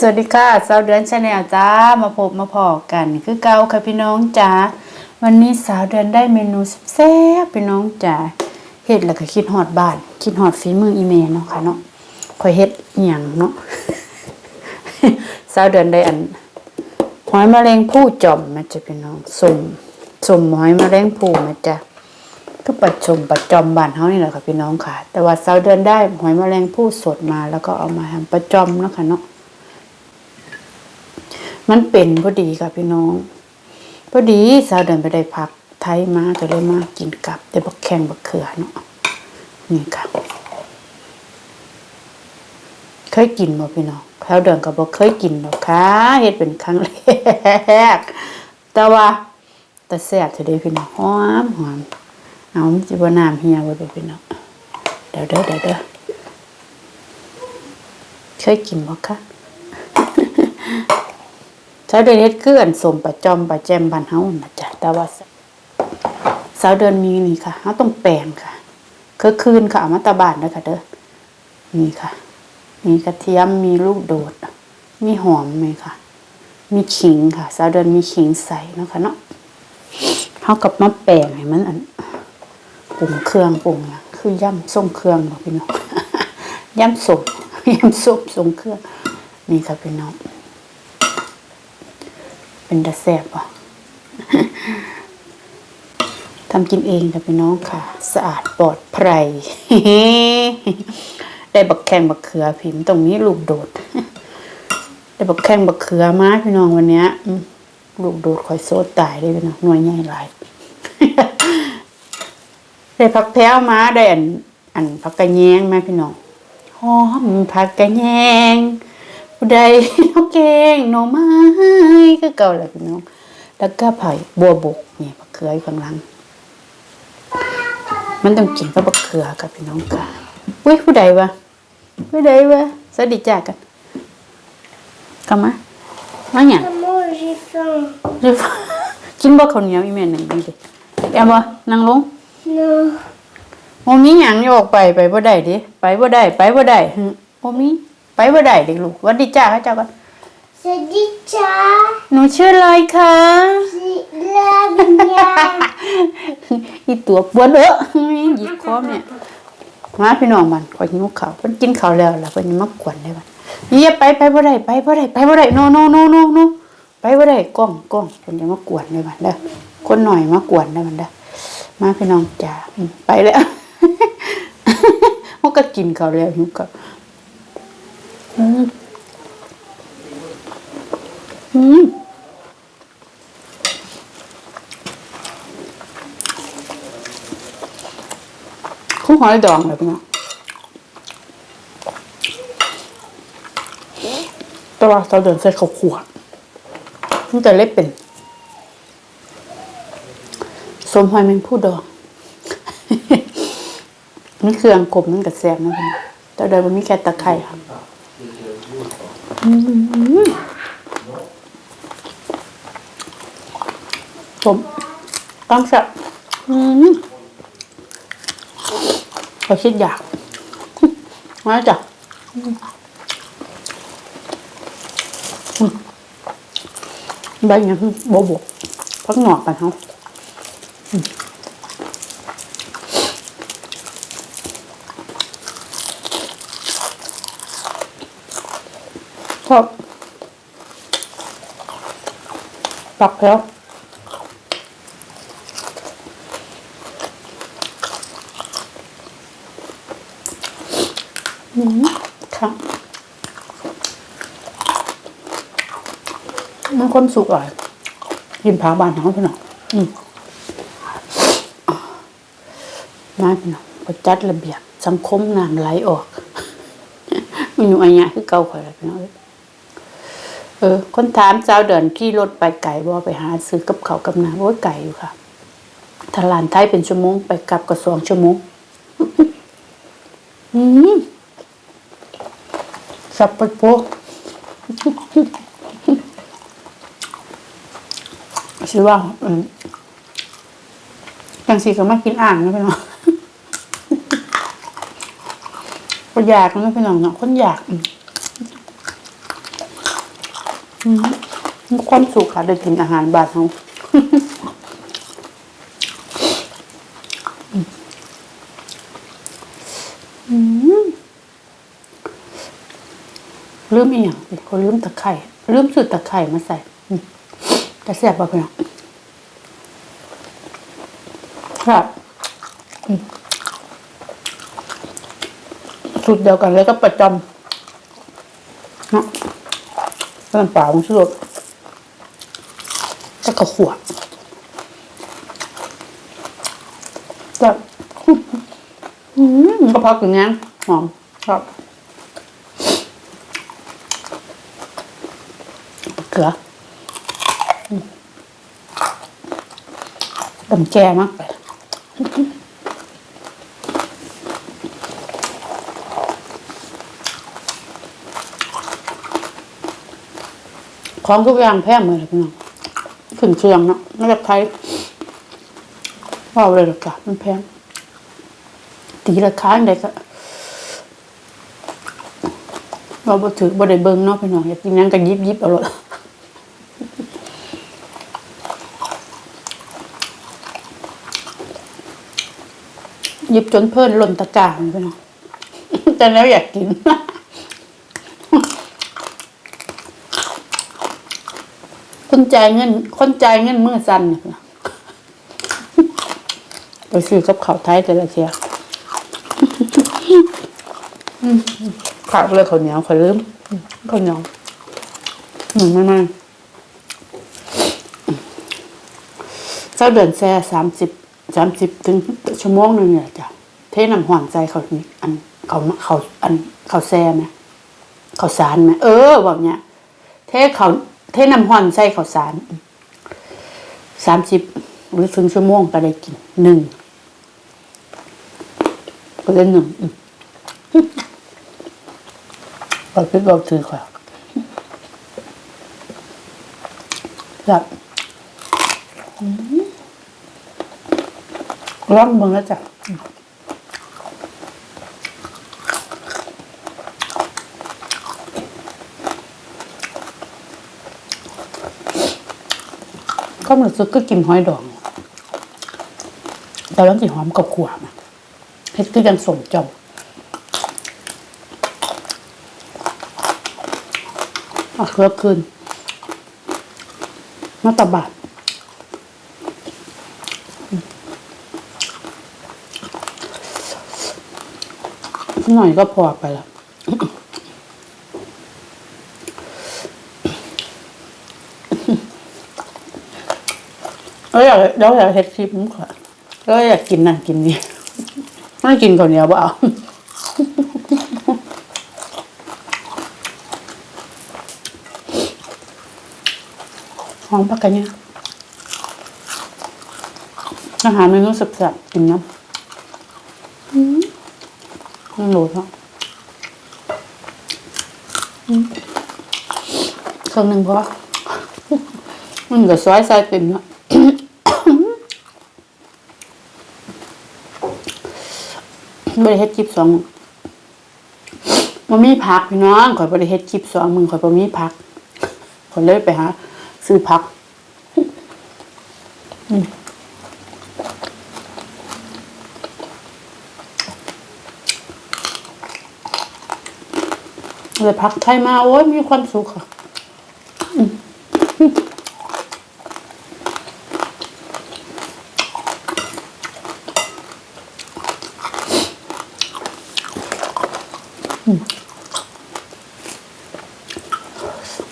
สวัสดีค่ะสาวเดือนชาแนลจ้ามาพบมาพอกัน คือเก่าค่ะพี่น้องจ้าวันนี้สาวเดือนได้เมนูแซ่บพี่น้องจ้าเฮ็ดแล้วก็คิดฮอดบ้านคิดฮอดฝีมืออีเมลเนาะค่ะเนาะคอยเฮ็ดอีหยงเนาะสาวเดือนได้อันหอยแมลงผู้จอมมาจ้ะพี่น้องสมสมหอยแมลงผู้มาจ้ะก็ปัดชมปัดจอมบ้านเฮานี่แหละค่ะพี่น้องค่ะ แต่ว่าสาวเดือนได้หอยแมลงผู้สดมาแล้วก็เอามาทำประจอมเนาะค่ะเนาะ มันเป็นพอดีค่ะพี่น้อง พอดีสาวเดือนไปได้พักไทยมาก็เลยมากินกับแต่บักแข้งบักเขือเนาะนี่ค่ะเคยกินบ่พี่น้องสาวเดือนก็บ่เคยกินหรอกค่ะเฮ็ดเป็นครั้งแรกแต่ว่าแต่แซ่บเท่าใดพี่น้องหอมหอมเอาจิบน้ำเฮียไว้ไปพี่น้องเดี๋ยวเด้อเดี๋ยวเด้อเคยกินบ่คะ สาวเดือนเฮ็ดคืออันสมประจอมประแจมบ้านเฮาน่ะจ้ะแต่ว่าสาวเดือนมีนี่ค่ะเฮาต้องแปลงค่ะคือคืนค่ะมาตะบานเด้อค่ะเด้อนี่ค่ะ มีกระเทียมมีลูกโดด มีหอมไหมค่ะ มีขิงค่ะสาวเดือนมีขิงใส่เนาะค่ะเนาะเฮากับมาแปลงให้มันอันปรุงเครื่องปรุงหยังคือย่ำส้มเครื่องบอกพี่น้องย่ำส้มย่ำส้มทรงเครื่องนี่ครับพี่น้อง เป็นตะแซบป่ะทำกินเองค่ะพี่น้องค่ะ สะอาดปลอดภัยได้บักแข้งบักเขือพิมพ์ตรงนี้ลูกโดด ได้บักแข้งบักเขือมาพี่น้องวันเนี้ยลูกโดดคอยโซดตายเลยพี่น้องหน่วยใหญ่หลายได้ผักแพ้วมาได้อันอันผักกระแยงม่พี่น้องหอมผักกระแยง ผู้ใดน้องเก่งหน่อไม้ก็เก่าแหละพี่น้องแล้วก็ไผ่บัวบกนี่ผักเขืออยู่ข้างหลัง มันต้องกินกับผักเขือกับพี่น้องค่ะอุ้ยผู้ใดวะผู้ใดวะสวัสดีจ้ากันกลับมามาเนี่ย Maman, j'ai faim. กินบ่ข้าวเหนียวอีแม่หนึ่งดีเด้แอมบ่นั่งลง Non. โมมีหยังอย่าออกไปไปบ่ได้เดิไปบ่ได้ไปบ่ได้หึโมมี ไปบ่ได้เด็กลูกหวัดดีจ้าเขาเจ้าก่อน C'est du chat. หนูชื่ออะไรคะ C'est la viande. อีตัวปวดเด้อหยิกคอแม่มาพี่น้องมันขอยหิวข้าวเพิ่นกินข้าวแล้วล่ะเพิ่นยังมากวนได้บัดอย่าไปไปบ่ได้ไปบ่ได้ไปบ่ได้โนโนโนโนโนไปบ่ได้กล้องกล้องเพิ่นยังมากวนได้บัดเด้อคนหน่อยมากวนได้บัดเด้อมาพี่น้องจ้าอืมไปแล้วมันก็กินข้าวแล้วหิวข้าวอืมอืม คุ้งหอยดองแบบนี้แตว่าเราเดินใส่ขาขวดมันจะเล็บเป็นสมหอยแมงผู้ดองนี่ครื่องกลมนั่นกับแซมนะพี่น้องแต่เดินมันมีแค่ตะไคร้ค่ะอืมผมต้องสับอืม เขาคิดอยากมาจ้ะใบเนี้ยโบโบพักหนอกกันเขาชอบปักแล้ว อืมค่ะมัน คนสุกอะกินผาบานเขาพี่น้องอืมมาพี่น้องก็จัดระเบียบสังคมน้ำไหลออกมันอยู่อันนี้คือเก่าข่อยแล้วพี่น้องเอ้ยเอคนถามเจ้าเดินขี่รถไปไก่บ่ไปหา ซื้อกับเขากับน้ำโอ้ยไก่อยู่ค่ะถ้าลานไทยเป็นชั่วโมงไปกลับก็สองชั่วโมงอืมสับปะโปะ ชื่อว่ายังสีก็มากินอ่างนะพี่น้องก็อยากนะพี่น้องเนาะคนอยากอืมีความสุขค่ะได้กินอาหารบานเขาอืมลืมอีกอย่างคนลืมตะไคร่ลืมสุดตะไคร่มาใส่ แต่แซ่บป่ะเพื่อนครับสูตรเดียวกันเลยก็ประจำนาะน้ำเปล่าของชุดก็กระขวดจะอืมก็พักอย่างงี้หอมครับเกลือ ดำแจมากไปของทุกอย่างแพงหมดเลยพี่น้องขึ้นเชียงนะไม่แบบไทยว่าเลยหรอกจ้ะมันแพงตีราคาอันใดก็เราบ่ถือบ่ได้เบิ่งเนาะพี่น้องอยากกินหยังก็หยิบยิบเอาเลย หยิบจนเพิ่นหล่นตะกร้ารพี่น้องแต่แล้วอยากกินคนจ่ายเงิน คนจ่ายเงินมือสั่นเนี่ยไปซื้อกับข้าวไทยแต่ละเทียอืมขาดเลยข้าวเหนียวขอยลืมข้าวเหนียวหนึ่งมากๆเจ้าเดินแซ่สามสิบ สามสิบถึงชั่วโมงหนึ่งเนี่ยจ้ะเทน้ำหวานใจเขานี่อันเขาเขาอันเขาแซ่ไหมเขาสารไหมเออบอกเนี้ยเทเขาเทน้ำห่อนใส่ข้าสารสามสิบหรือถึงชั่วโมงก็ได้กินหนึ่งก็ได้หนึ่งอืมบอกคิดบอกถือค่ะครับอืม ร้องเบิ่งแล้วจ้ะก็มือนซุกก็กินหอยดองแต่แล้วสีหอมกับขวามเฮ็ดก็ยังสมจ้าเอาเคลือบคืนมาตะบาด หน่อยก็พอไปแล้วแล้วอยากแล้วอยากเฮ็ดคลิปมั้งค่ะแล้วอยากกินนั่นกินนี่ไม่กินข้าวเหนียวเปล่าหอมปักกันเนี่ยอาหารเมนูสับๆกินน้ำ อืมนั่นโหลดเนาะอืมเครื่องหนึ่งพอมันก็ซอยใส่เต็มเนาะบริเฮ็ดคลิปสองมันมีพักพี่น้องข่อยบริเฮ็ดคลิปสองมึงข่อยบ่มีพักข่อยเลยไปหาซื้อพัก อืม เลยพักไทยมาโอ้ยมีความสุขค่ะ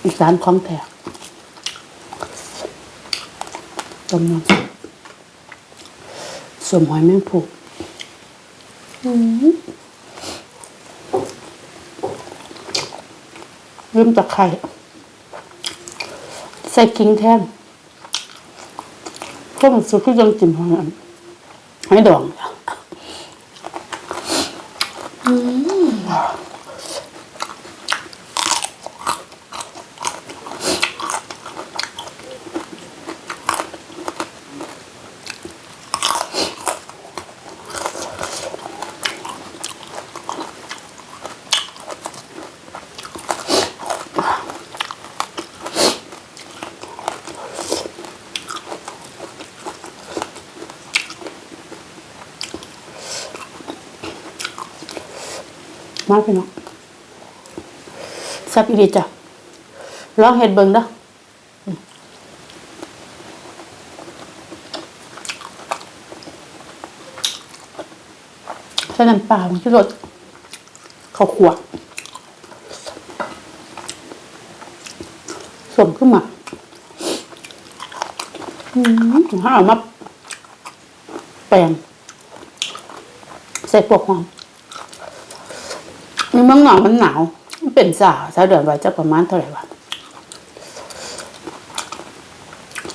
อีสานของแท้ต้มน้ำสวมหอยแมงผูก เริ่มตะไคร่ใส่กิ้งแท่นพวกมันสุดที่ยังจิ้มหอยอันหอยดองจ้ะ มาพี่น้องแซ่บอีดีจ้ะลองเห็ดเบิ่งเด้อใส่น้ำปลามันที่รสข้าวขัวสมขึ้นมาอืมห้าเอามาแปลงใส่ปวกหอม มีเมืองหนาวมันหนาว มันเป็นสาวสาวเดือนไว้จะประมาณเท่าไหร่วะ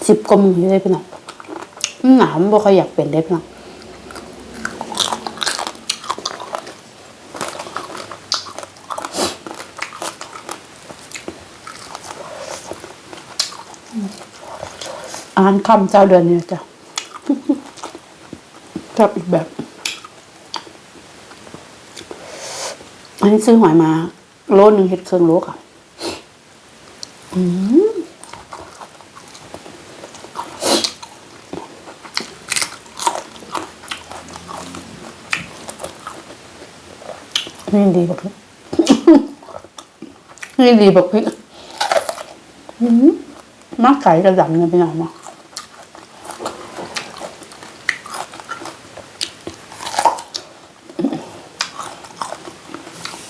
สิบกว่ามือได้พี่น้องมันหนาวมันบ่ค่อยอยากเป็นได้พี่น้องอาหารค่ำเจ้าเดือนนี้จ้ะชอบอีกแบบ นนี้ซื้อหอยมา โลหนึ่งเห็ดเครื่องโลค่ะอืมนี่ดีบอกพริกนี่ดีบอกพริกอืมมักไก่กระดังเงินไปหน่อยม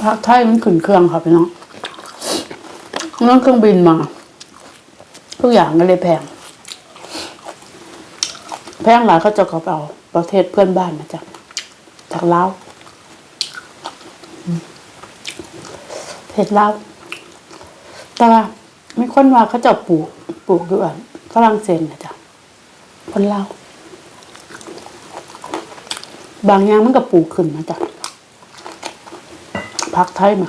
าพักไทยมันขึ้นเครื่องค่ะพี่น้องนั่งเครื่องบินมา ทุกอย่างก็เลยแพง แพงหลายเขาจะกระเป๋าประเทศเพื่อนบ้านมาจากจากลาวอืมประเทศลาวแต่ว่าไมีคนว่าเขาจะปลูกปลูกด้วยฝรั่งเศสนะจ๊ะคนลาวบางอย่างมันก็ปลูกขึ้นนะจ๊ะ พักไทยมา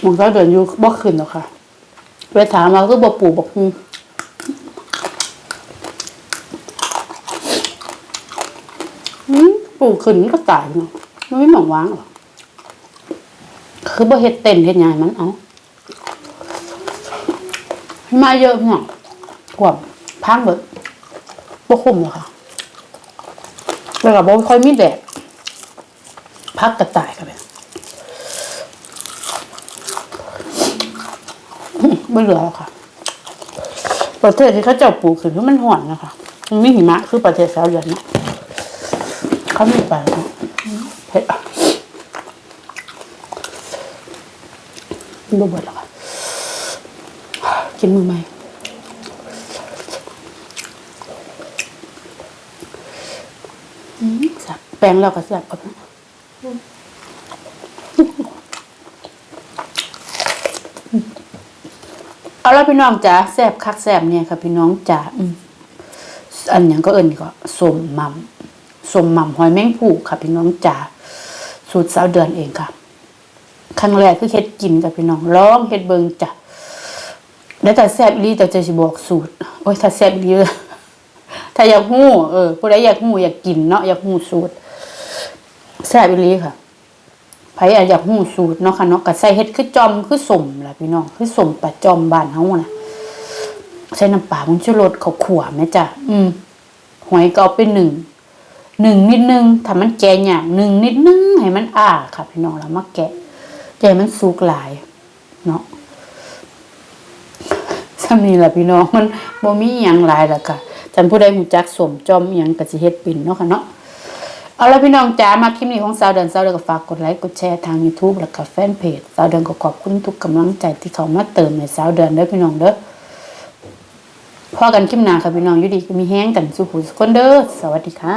หมองก็เดินอยู่บ่ขึ้นหรอกค่ะ ไปถามมาก็บ่ปลูกบอกอืมอืมปลูกขึ้นก็ตายเนาะมันไม่หมองว่างหรอกคือบ่เฮ็ดเต้นเฮ็ดหยังให้มันเอามาเยอะพี่น้องกว่าพังเบิดบ่คุ้มหรอกค่ะแล้วก็บ่ค่อยมีแดด พักกระต่ายกันไปไม่เหลือหรอกค่ะ ประเทศที่เขาเจ้าปลูกคือมันห่อนนะคะมันไม่หิมะคือประเทศสาวเดือนนะเขาไม่ไปแล้วเผ็ดอะดูเบิดแล้วค่ะกินมือไหมแปลงเราก็แซ่บกับนะ เอาละพี่น้องจ๋าแซบคักแซบเนี่ยค่ะ พี่น้องจ๋าอันอย่างก็เอิญก็สมมัมสมมัมหอยแมงผูค่ะ พี่น้องจ๋าสูตรสาวเดือนเองค่ะครั้งแรกคือเฮ็ดกินกับพี่น้องลองเฮ็ดเบิงจ้ะแล้วถ้าแซ่บอีหลีแต่จะสิบอกสูตร โอ้ยถ้าแซ่บอีหลีเลยถ้าอยากฮู้เออผู้ใดอยากฮู้อยากกินเนาะอยากฮู้สูตร แซ่บอีหลีค่ะไผอยากฮู้สูตรเนาะค่ะเนาะก็ใส่เฮ็ดคือจอมคือสมล่ะพี่น้องคือสมปลาจอมบ้านเฮาน่ะใส่น้ำปลาผงชูรสข้าวขั่วแม่จ้ะอืมหอยก็เอาไปหนึ่งหนึ่งนิดนึงถ้ามันแก่ยากหนึ่งนิดนึงให้มันอ้าค่ะพี่น้องแล้วมาแกะใจมันสุกหลายเนาะซ้ำนี่แหละพี่น้องมันบ่มีหยังหลายแล้วค่ะท่านผู้ใดหูจักสมจอมอิหยังก็สิเฮ็ดเป็นเนาะค่ะเนาะ เอาละพี่น้องจ๋ามาคลิปนี้ของสาวเดินสาวเดินก็ฝากกดไลค์กดแชร์ทาง YouTube และก็แฟนเพจสาวเดินก็ขอบคุณทุกกำลังใจที่เขามาเติมในสาวเดินเด้อพี่น้องเด้อพอกันคลิปหน้าค่ะพี่น้องอยู่ดีก็มีแฮงกันสุขุสุขคนเด้อสวัสดีค่ะ